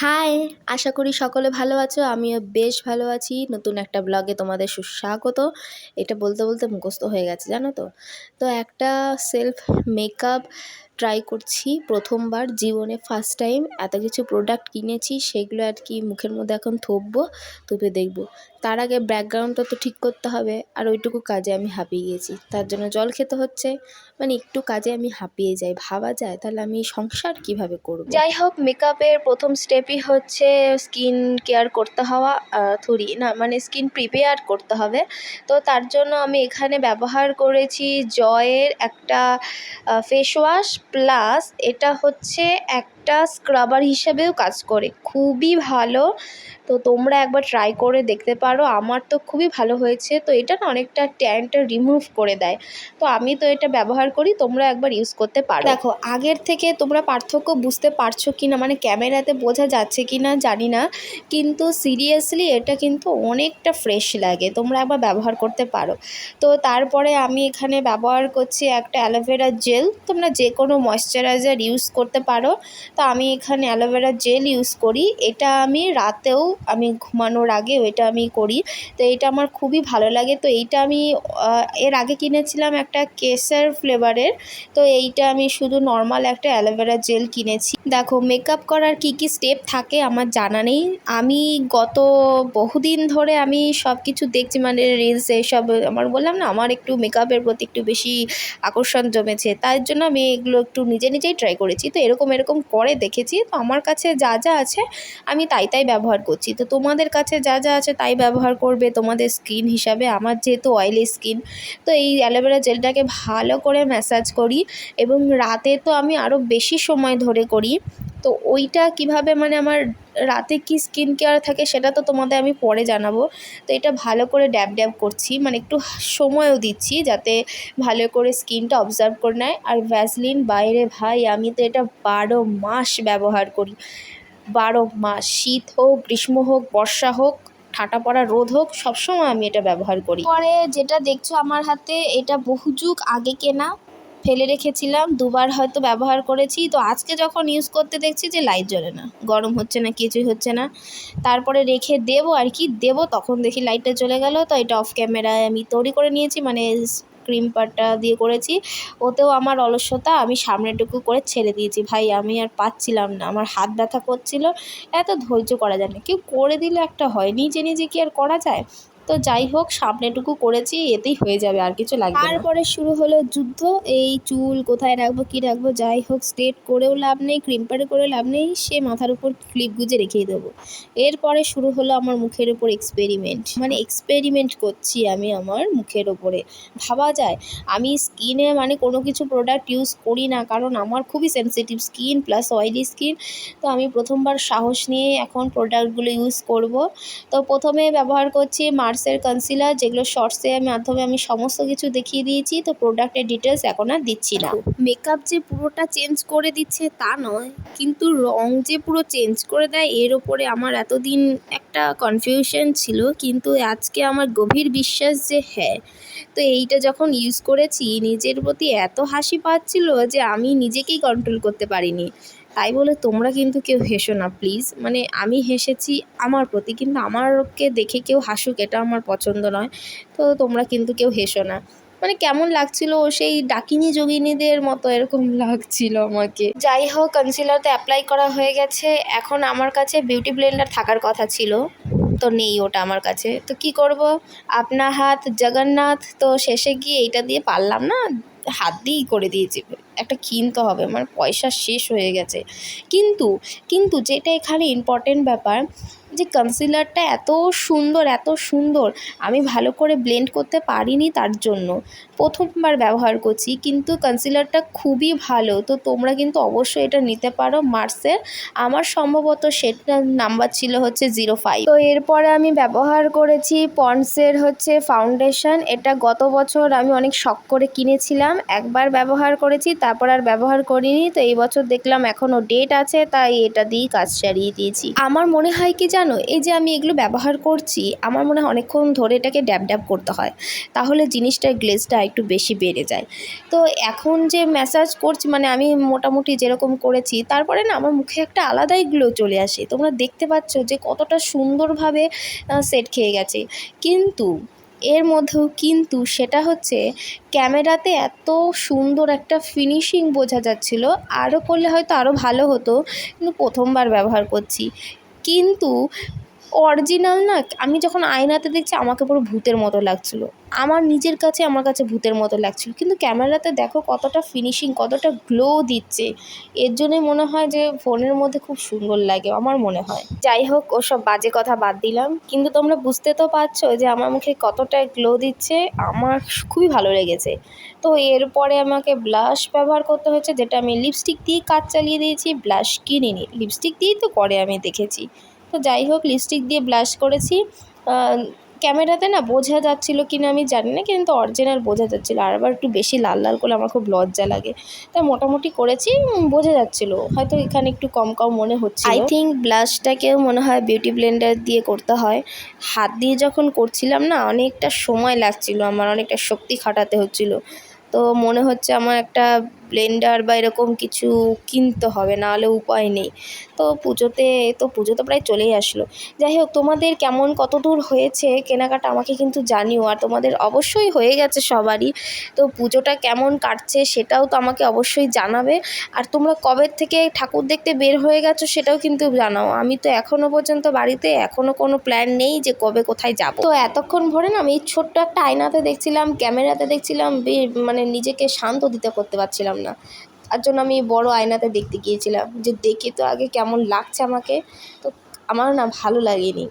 High, আশা করি সকলে ভালো আছো। আমিও বেশ ভালো আছি। নতুন একটা ব্লগে তোমাদের সুস্বাগত। এটা বলতে বলতে মুখস্থ হয়ে গেছে, জানো তো? তো একটা সেলফ মেকআপ ট্রাই করছি প্রথমবার জীবনে ফার্স্ট টাইম এত কিছু প্রোডাক্ট কিনেছি সেগুলো আর কি মুখের মধ্যে এখন থপবো তুপে দেখব। তার আগে ব্যাকগ্রাউন্ডটা তো ঠিক করতে হবে আর ওইটুকু কাজে আমি হাঁপিয়ে গেছি। তার জন্য জল খেতে হচ্ছে মানে একটু কাজে আমি হাঁপিয়ে যাই। ভাবা যায়, তাহলে আমি সংসার কীভাবে করব? যাই হোক মেকআপের প্রথম স্টেপই হচ্ছে স্কিন কেয়ার করতে হওয়া থুরি। না মানে স্কিন প্রিপেয়ার করতে হবে। তো তার জন্য আমি এখানে ব্যবহার করেছি জয়ের একটা ফেস ওয়াশ প্লাস এটা হচ্ছে একটা স্ক্রাবার হিসেবেও কাজ করে। খুবই ভালো। তো তোমরা একবার ট্রাই করে দেখতে পারো। আমার তো খুবই ভালো হয়েছে। তো এটা না অনেকটা ট্যানটা রিমুভ করে দেয়। তো আমি তো এটা ব্যবহার করি। তোমরা একবার ইউজ করতে পারো। দেখো, আগের থেকে তোমরা পার্থক্য বুঝতে পারছ কি না মানে ক্যামেরাতে বোঝা যাচ্ছে কি না জানি না। কিন্তু সিরিয়াসলি এটা কিন্তু অনেকটা ফ্রেশ লাগে। তোমরা একবার ব্যবহার করতে পারো। তো তারপরে আমি এখানে ব্যবহার করছি একটা অ্যালোভেরা জেল তোমরা যে কোনো ময়শ্চারাইজার ইউজ করতে পারো। তো আমি এখানে অ্যালোভেরা জেল ইউজ করি। এটা আমি রাতেও আমি ঘুমানোর আগে ওইটা আমি করি। তো এটা আমার খুবই ভালো লাগে। তো এইটা আমি এর আগে কিনেছিলাম একটা কেসার ফ্লেভারের। তো এইটা আমি শুধু নর্মাল একটা অ্যালোভেরা জেল কিনেছি। দেখো, মেকআপ করার কি কি স্টেপ থাকে আমার জানা নেই। আমি গত বহুদিন ধরে আমি সব কিছু দেখছি মানে রিলস এইসব আমার বললাম না, আমার একটু মেকআপের প্রতি একটু বেশি আকর্ষণ জমেছে। তার জন্য আমি এগুলো একটু নিজে নিজেই ট্রাই করেছি। তো এরকম এরকম করে দেখেছি, তো আমার কাছে যা যা আছে আমি তাই তাই ব্যবহার করছি। তো তোমাদের কাছে যা যা আছে তাই ব্যবহার করবে তোমাদের স্কিন হিসাবে, আমার যেহেতু অয়েলি স্কিন তো এই অ্যালোভেরা জেলটাকে ভালো করে ম্যাসাজ করি এবং রাতে তো আমি আরও বেশি সময় ধরে করি। তো ওইটা কীভাবে মানে আমার রাতে কি স্কিন কেয়ার থাকে সেটা তো তোমাদের আমি পরে জানাব। তো এটা ভালো করে ড্যাব ড্যাব করছি মানে একটু সময়ও দিচ্ছি যাতে ভালো করে স্কিনটা অবজার্ভ করে নেয়। আর ভ্যাসলিন বাইরে ভাই, আমি তো এটা বারো মাস ব্যবহার করি। বারো মাস, শীত হোক, গ্রীষ্ম হোক, বর্ষা হোক ঠাটা পড়া, রোদ হোক, সবসময় আমি এটা ব্যবহার করি। পরে যেটা দেখছ আমার হাতে, এটা বহু যুগ আগে কেনা। ফেলে রেখেছিলাম, দুবার হয়তো ব্যবহার করেছি। তো আজকে যখন ইউজ করতে দেখছি যে লাইট জ্বলে না, গরম হচ্ছে না, কিছুই হচ্ছে না। তারপরে রেখে দেবো আর কি, দেবো, তখন দেখি লাইটটা চলে গেল। তো এটা অফ ক্যামেরায় আমি তৈরি করে নিয়েছি মানে ক্রিম পাটটা দিয়ে করেছি। ওতেও আমার অলস্যতা আমি সামনেটুকু করে ছেড়ে দিয়েছি। ভাই, আমি আর পাচ্ছিলাম না, আমার হাত ব্যথা করছিল। এত ধৈর্য করা যায় না। কেউ করে দিলে একটা হয় নিজে নিজে কি আর করা যায়? তো যাই হোক, সামনেটুকু করেছি, এতেই হয়ে যাবে, আর কিছু লাগবে তারপরে শুরু হলো যুদ্ধ, এই চুল কোথায় রাখব, কী রাখব, যাই হোক স্ট্রেট করেও লাভ নেই ক্রিম্পারে করে লাভ নেই, সে মাথার উপর ক্লিপ গুজে রেখেই দেবো। এরপরে শুরু হলো আমার মুখের উপর এক্সপেরিমেন্ট মানে এক্সপেরিমেন্ট করছি আমি আমার মুখের ওপরে ভাবা যায়, আমি স্কিনে মানে কোনো কিছু প্রোডাক্ট ইউজ করি না, কারণ আমার খুবই sensitive skin plus oily skin তো আমি প্রথমবার সাহস নিয়ে এখন প্রোডাক্টগুলো ইউজ করব। তো প্রথমে ব্যবহার করছি মার্স মার্সের কনসিলার যেগুলো শর্টসের মাধ্যমে আমি সমস্ত কিছু দেখিয়ে দিয়েছি, তো প্রোডাক্টের ডিটেলস এখন আর দিচ্ছি না। মেকআপ যে পুরোটা চেঞ্জ করে দিচ্ছে তা নয়, কিন্তু রং যে পুরো চেঞ্জ করে দেয়, এর ওপরে আমার এতদিন একটা কনফিউশন ছিল, কিন্তু আজকে আমার গভীর বিশ্বাস যে হ্যাঁ তো এইটা যখন ইউজ করেছি, নিজের প্রতি এত হাসি পাচ্ছিল যে আমি নিজেকেই কন্ট্রোল করতে পারিনি। তাই বলে তোমরা কিন্তু কেউ হেসো না প্লিজ মানে আমি হেসেছি আমার প্রতি, কিন্তু আমারকে দেখে কেউ হাসুক, এটা আমার পছন্দ নয়। তো তোমরা কিন্তু কেউ হেসো না। মানে কেমন লাগছিল সেই ডাকিনি যোগিনীদের মতো এরকম লাগছিল আমাকে। যাই হোক কনসিলার তো অ্যাপ্লাই করা হয়ে গেছে। এখন আমার কাছে বিউটি ব্লেন্ডার থাকার কথা ছিল, তো নেই ওটা আমার কাছে। তো কি করব? আপনা হাত জগন্নাথ, তো শেষে গিয়ে এইটা দিয়ে পারলাম না, হাত দিয়েই করে দিয়েছি। একটা কিনতে হবে, আমার পয়সা শেষ হয়ে গেছে। কিন্তু কিন্তু যেটা এখানে ইম্পর্টেন্ট ব্যাপার, যে কনসিলারটা এত সুন্দর এত সুন্দর, আমি ভালো করে ব্লেন্ড করতে পারিনি তার জন্য। প্রথমবার ব্যবহার করছি, কিন্তু কনসিলারটা খুবই ভালো। তো তোমরা কিন্তু অবশ্যই এটা নিতে পারো মার্সের আমার সম্ভবত সেটার নাম্বার ছিল হচ্ছে জিরো ফাইভ তো এরপরে আমি ব্যবহার করেছি পন্ডসের হচ্ছে ফাউন্ডেশন এটা গত বছর আমি অনেক শখ করে কিনেছিলাম। একবার ব্যবহার করেছি, তারপর আর ব্যবহার করিনি। তো এই বছর দেখলাম এখনও ডেট আছে, তাই এটা দিয়েই কাজ চালিয়ে দিয়েছি। আমার মনে হয় কি জানো, এই যে আমি এগুলো ব্যবহার করছি, আমার মনে হয় অনেকক্ষণ ধরে এটাকে ড্যাব ড্যাব করতে হয়। তাহলে জিনিসটার গ্লেজটা একটু বেশি বেড়ে যায়। তো এখন যে ম্যাসাজ করছি মানে আমি মোটামুটি যেরকম করেছি, তারপরে না আমার মুখে একটা আলাদাই গ্লো চলে আসে। তোমরা দেখতে পাচ্ছ যে কতটা সুন্দরভাবে সেট খেয়ে গেছে। কিন্তু এর মধ্যেও কিন্তু সেটা হচ্ছে ক্যামেরাতে এত সুন্দর একটা ফিনিশিং বোঝা যাচ্ছিল আরও করলে হয়তো আরও ভালো হতো। কিন্তু প্রথমবার ব্যবহার করছি। কিন্তু অরিজিনাল না, আমি যখন আয়নাতে দেখছি আমাকে পুরো ভূতের মতো লাগছিল। আমার নিজের কাছে আমার কাছে ভূতের মতো লাগছিল। কিন্তু ক্যামেরাতে দেখো কতটা ফিনিশিং কতটা গ্লো দিচ্ছে। এর জন্যই মনে হয় যে ফোনের মধ্যে খুব সুন্দর লাগে, আমার মনে হয়। যাই হোক, ওসব বাজে কথা বাদ দিলাম। কিন্তু তোমরা বুঝতে তো পারছ যে আমার মুখে কতটা গ্লো দিচ্ছে, আমার খুবই ভালো লেগেছে। তো এরপরে আমাকে ব্লাশ ব্যবহার করতে হচ্ছে যেটা আমি লিপস্টিক দিয়ে কাজ চালিয়ে দিয়েছি ব্লাশ কিনিনি। লিপস্টিক দিয়েই তো করে আমি দেখেছি। তো যাই হোক লিপস্টিক দিয়ে ব্লাশ করেছি। ক্যামেরাতে না বোঝা যাচ্ছিল কি না আমি জানি না, কিন্তু অরিজিনাল বোঝা যাচ্ছিল। আর আবার একটু বেশি লাল লাল করলে আমার খুব লজ্জা লাগে। তা মোটামুটি করেছি বোঝা যাচ্ছিল। হয়তো এখানে একটু কম কম মনে হচ্ছে আই থিঙ্ক ব্লাশটাকেও মনে হয় বিউটি ব্লেন্ডার দিয়ে করতে হয়। হাত দিয়ে যখন করছিলাম না, অনেকটা সময় লাগছিল আমার, অনেকটা শক্তি খাটাতে হচ্ছিল। তো মনে হচ্ছে আমার একটা ব্লেন্ডার বা এরকম কিছু কিনতে হবে, নাহলে উপায় নেই। তো পুজোতে, তো পুজো তো প্রায় চলেই আসলো। যাই হোক, তোমাদের কেমন কত দূর হয়েছে কেনাকাটা আমাকে কিন্তু জানিও, আর তোমাদের অবশ্যই হয়ে গেছে সবারই। তো পুজোটা কেমন কাটছে সেটাও তো আমাকে অবশ্যই জানাবে। আর তোমরা কবে থেকে ঠাকুর দেখতে বের হয়ে গেছো সেটাও কিন্তু জানাও। আমি তো এখনও পর্যন্ত বাড়িতে এখনও কোনো প্ল্যান নেই যে কবে কোথায় যাব। তো এতক্ষণ ভরে না আমি এই ছোট্ট একটা আয়নাতে দেখছিলাম, ক্যামেরাতে দেখছিলাম মানে নিজেকে শান্ত দিতে করতে পারছিলাম না। তার জন্য আমি বড় আয়নাতে দেখতে গিয়েছিলাম যে দেখে তো আগে কেমন লাগছে আমাকে। তো আমার না ভালো লাগেনি।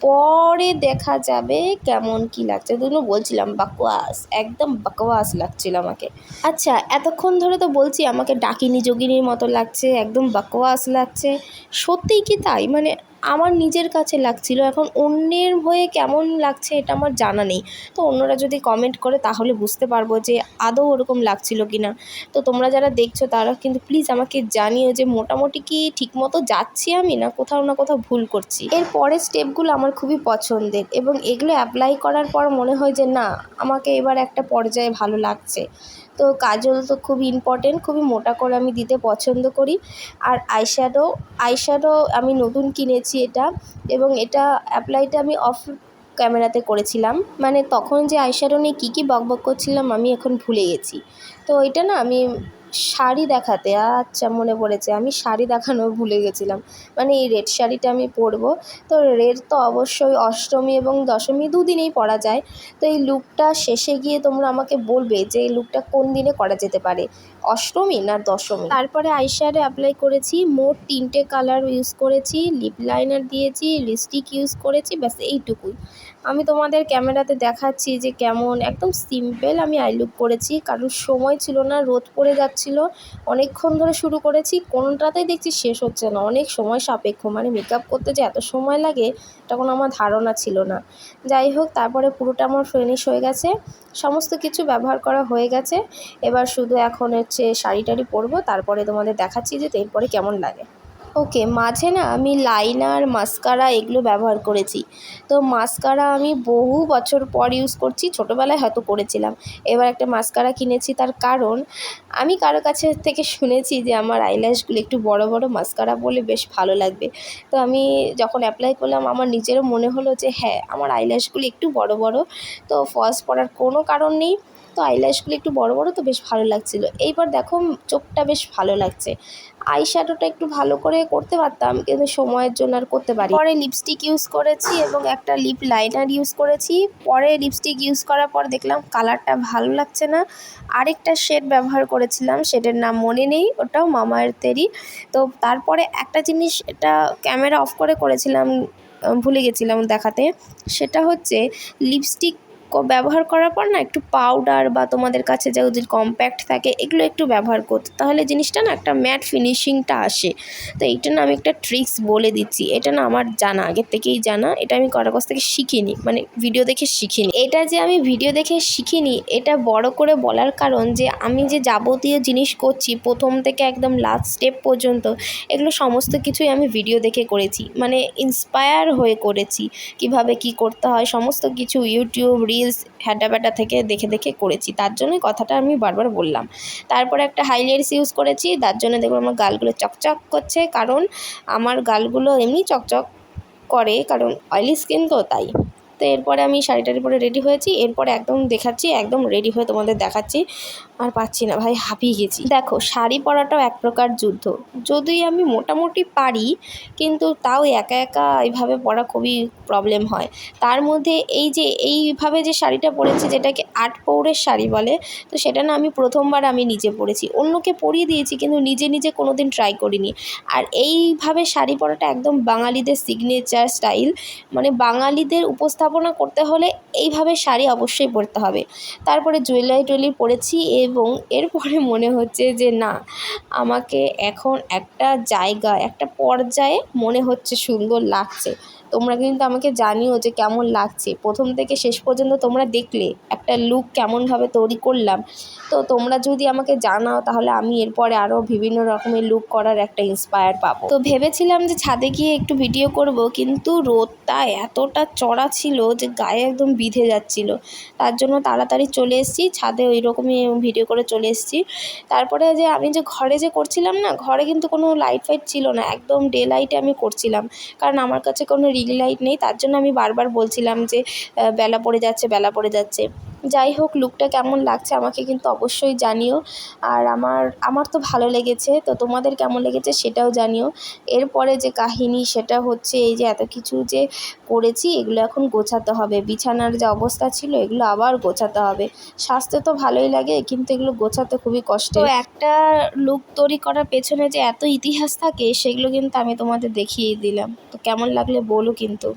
পরে দেখা যাবে কেমন কি লাগছে। জন্য বলছিলাম, বাকওয়াস, একদম বাকওয়াস লাগছিল আমাকে। আচ্ছা এতক্ষণ ধরে তো বলছি আমাকে ডাকিনি, যোগিনীর মতো লাগছে, একদম বাকওয়াস লাগছে। সত্যিই কি তাই? মানে আমার নিজের কাছে লাগছিল, এখন অন্যের হয়ে কেমন লাগছে এটা আমার জানা নেই। তো অন্যরা যদি কমেন্ট করে তাহলে বুঝতে পারব যে আদৌ ওরকম লাগছিল কি না তো তোমরা যারা দেখছ তারা কিন্তু প্লিজ আমাকে জানিও যে মোটামুটি কি ঠিকমতো যাচ্ছি আমি না কোথাও না কোথাও ভুল করছি। এর পরের স্টেপগুলো আমার খুবই পছন্দের এবং এগুলো অ্যাপ্লাই করার পর মনে হয় যে না, আমাকে এবার একটা পর্যায়ে ভালো লাগছে। তো কাজল তো খুবই ইম্পর্টেন্ট খুবই মোটা করে আমি দিতে পছন্দ করি। আর আইশ্যাডো আইশ্যাডো আমি নতুন কিনেছি। এটা এবং এটা অ্যাপ্লাইটা আমি অফ ক্যামেরাতে করেছিলাম। মানে তখন যে আইশ্যাডো নিয়ে কী কী বকবক করছিলাম আমি এখন ভুলে গেছি। তো এটা না আমি শাড়ি দেখাতে আচ্ছা মনে পড়েছে, আমি শাড়ি দেখানো ভুলে গেছিলাম। মানে এই রেড শাড়িটা আমি পরবো। তো রেড তো অবশ্যই অষ্টমী এবং দশমী দুদিনেই পরা যায়। তো এই লুকটা শেষে গিয়ে তোমরা আমাকে বলবে যে এই লুকটা কোন দিনে করা যেতে পারে। অষ্টমী না দশমী তারপরে আইশ্যাডো অ্যাপ্লাই করেছি, মোট তিনটে কালার ইউজ করেছি লিপ লাইনার দিয়েছি লিপস্টিক ইউজ করেছি, ব্যাস এইটুকুই। আমি তোমাদের ক্যামেরাতে দেখাচ্ছি যে কেমন, একদম সিম্পল আমি আই লুক করেছি। কারণ সময় ছিল না, রোদ পড়ে যাচ্ছিল, অনেকক্ষণ ধরে শুরু করেছি, কোনটাতেই দেখছি শেষ হচ্ছে না। অনেক সময় সাপেক্ষ মানে মেকআপ করতে যে এত সময় লাগে, তখন আমার ধারণা ছিল না। যাই হোক, তারপরে পুরোটা আমার ফিনিশ হয়ে গেছে, সমস্ত কিছু ব্যবহার করা হয়ে গেছে। এবার শুধু এখন হচ্ছে শাড়ি টাড়ি পরবো, তারপরে তোমাদের দেখাচ্ছি যে এরপরে কেমন লাগে। ওকে, মাঝে না আমি লাইনার, মাস্কারা এগুলো ব্যবহার করেছি। তো মাস্কারা আমি বহু বছর পর ইউজ করছি, ছোটোবেলায় হয়তো করেছিলাম এবার একটা মাস্কারা কিনেছি তার কারণ, আমি কারও কাছে থেকে শুনেছি যে আমার আইল্যাশগুলো একটু বড় বড় মাস্কারা বলে বেশ ভালো লাগবে। তো আমি যখন অ্যাপ্লাই করলাম, আমার নিজেরও মনে হলো যে হ্যাঁ আমার আইল্যাশগুলো একটু বড় বড়। তো ফলস পরার কোনো কারণ নেই। তো আইল্যাশগুলো একটু বড় বড় তো বেশ ভালো লাগছিল। এইবার দেখো চোখটা বেশ ভালো লাগছে। আই শ্যাডোটা একটু ভালো করে করতে পারতাম, কিন্তু সময়ের জন্য আর করতে পারি। পরে লিপস্টিক ইউজ করেছি এবং একটা লিপ লাইনার ইউজ করেছি। পরে লিপস্টিক ইউজ করার পর দেখলাম কালারটা ভালো লাগছে না। আরেকটা শেড ব্যবহার করেছিলাম শেডের নাম মনে নেই, ওটাও মামাআর্থেরই তো তারপরে একটা জিনিস এটা ক্যামেরা অফ করে করেছিলাম ভুলে গেছিলাম দেখাতে। সেটা হচ্ছে লিপস্টিক ব্যবহার করার পর না একটু পাউডার বা তোমাদের কাছে যদি কম্প্যাক্ট থাকে, এগুলো একটু ব্যবহার করতে। তাহলে জিনিসটা না একটা ম্যাট ফিনিশিংটা আসে। তো এইটা না আমি একটা ট্রিক্স বলে দিচ্ছি। এটা না আমার জানা, আগের থেকেই জানা। এটা আমি কারও কাছ থেকে শিখিনি মানে ভিডিও দেখে শিখিনি। এটা যে আমি ভিডিও দেখে শিখিনি, এটা বড় করে বলার কারণ যে আমি যে যাবতীয় জিনিস করছি, প্রথম থেকে একদম লাস্ট স্টেপ পর্যন্ত, এগুলো সমস্ত কিছুই আমি ভিডিও দেখে করেছি। মানে ইন্সপায়ার হয়ে করেছি। কীভাবে কি করতে হয়, সমস্ত কিছু ইউটিউব রিলস হ্যাডাব্যাটা থেকে দেখে দেখে করেছি। তার জন্য কথাটা আমি বারবার বললাম। তারপর একটা হাইলাইটস ইউজ করেছি। তার জন্য দেখব আমার গালগুলো চকচক করছে। কারণ আমার গালগুলো এমনি চকচক করে। কারণ অয়েলি স্কিন তো তাই। তো এরপরে আমি শাড়িটার পরে রেডি হয়েছি। এরপরে একদম দেখাচ্ছি, একদম রেডি হয়ে তোমাদের দেখাচ্ছি। আর পাচ্ছি না, ভাই হাঁপিয়ে গেছি। দেখো, শাড়ি পরাটাও এক প্রকার যুদ্ধ। যদি আমি মোটামুটি পারি, কিন্তু তাও একা একা এইভাবে পরা খুবই প্রবলেম হয়। তার মধ্যে এই যে, এইভাবে যে শাড়িটা পরেছি, যেটাকে আট পৌরের শাড়ি বলে, তো সেটা না আমি প্রথমবার আমি নিজে পরেছি। অন্যকে পরিয়ে দিয়েছি, কিন্তু নিজে নিজে কোনো দিন ট্রাই করিনি। আর এইভাবে শাড়ি পরাটা একদম বাঙালিদের সিগনেচার স্টাইল মানে বাঙালিদের উপস্থাপনা করতে হলে এইভাবে শাড়ি অবশ্যই পরতে হবে। তারপরে জুয়েলারি টুয়েলারি পরেছি এবং এরপরে মনে হচ্ছে যে না, আমাকে এখন একটা জায়গা, একটা পর্যায়ে মনে হচ্ছে সুন্দর লাগছে। তোমরা কিন্তু আমাকে জানিও যে কেমন লাগছে। প্রথম থেকে শেষ পর্যন্ত তোমরা দেখলে একটা লুক কেমনভাবে তৈরি করলাম। তো তোমরা যদি আমাকে জানাও, তাহলে আমি এরপরে আরও বিভিন্ন রকমের লুক করার একটা ইন্সপায়ার পাবো। তো ভেবেছিলাম যে ছাদে গিয়ে একটু ভিডিও করব, কিন্তু রোদটা এতটা চড়া ছিল যে গায়ে একদম বিঁধে যাচ্ছিল। তার জন্য তাড়াতাড়ি চলে এসেছি, ছাদে ওই রকমই ভিডিও করে চলে এসেছি। তারপরে যে আমি যে ঘরে যে করছিলাম না, ঘরে কিন্তু কোনো লাইট ফাইট ছিল না, একদম ডে লাইটে আমি করছিলাম। কারণ আমার কাছে কোনো রিং লাইট নেই, তার জন্য আমি বারবার বলছিলাম যে বেলা পড়ে যাচ্ছে, বেলা পড়ে যাচ্ছে। যাই হোক লুকটা কেমন লাগছে আমাকে কিন্তু অবশ্যই জানিও। আর আমার আমার তো ভালো লেগেছে, তো তোমাদের কেমন লেগেছে সেটাও জানিও। এরপরে যে কাহিনী, সেটা হচ্ছে এই যে এত কিছু যে করেছি, এগুলো এখন গোছাতে হবে। বিছানার যে অবস্থা ছিল, এগুলো আবার গোছাতে হবে। স্বাস্থ্য তো ভালোই লাগে, কিন্তু এগুলো গোছাতে খুবই কষ্ট একটা লুক তৈরি করার পেছনে যে এত ইতিহাস থাকে, সেগুলো কিন্তু আমি তোমাদের দেখিয়ে দিলাম। তো কেমন লাগলে বলো কিন্তু।